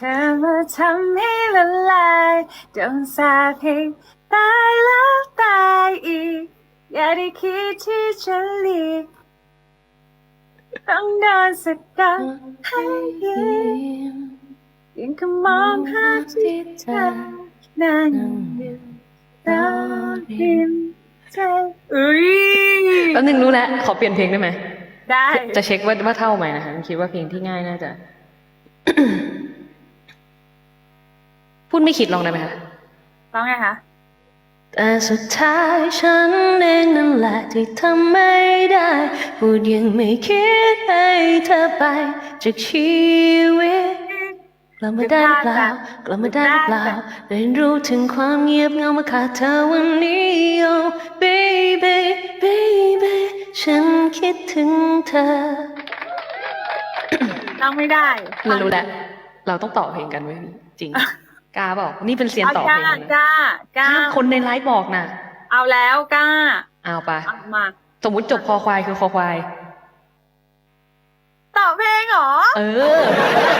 เธอมาทำให้ละลายโดนสาปให้ตายแล้วตายอีก อย่าได้คิดที่จะหลีกต้องโดนสะกดให้ยิ้มยังก็มองภาพที่เธอนั่งอยู่ตอนริมใจอุ้ยแป๊บนึงรู้แล้วขอเปลี่ยนเพลงได้ไหมได้ จะเช็คว่าว่าเท่าไหมนะคะคิดว่าเพลงที่ง่ายน่าจะ พูดไม่คิดลองได้ไหมคะร้องไงคะแต่สุดท้ายฉันเองนั่นแหละที่ทำไม่ได้ พูดยังไม่คิดให้เธอไป จากชีวิตกลับมาได้หรือเปล่ากลับมาได้หรือเปล่าเรียนรู้ถึงความเงียบเหงามาขาดเธอวันนี้ oh baby baby ฉันคิดถึงเธอร้องไม่ได้เรารู้แล้วเราต้องต่อเพลงกันไว้ยจริง กล้าบอกนี่เป็นเซียนเอาต่อกเพลล้างนะกล้ากล้าห้ามคนในไลฟ์บอกนะเอาแล้วกล้า เอาไปะเอามาสมมุติจบคอควายคือคอควาย ต่อเพลงเหรอ เออเฮ้ยตื่น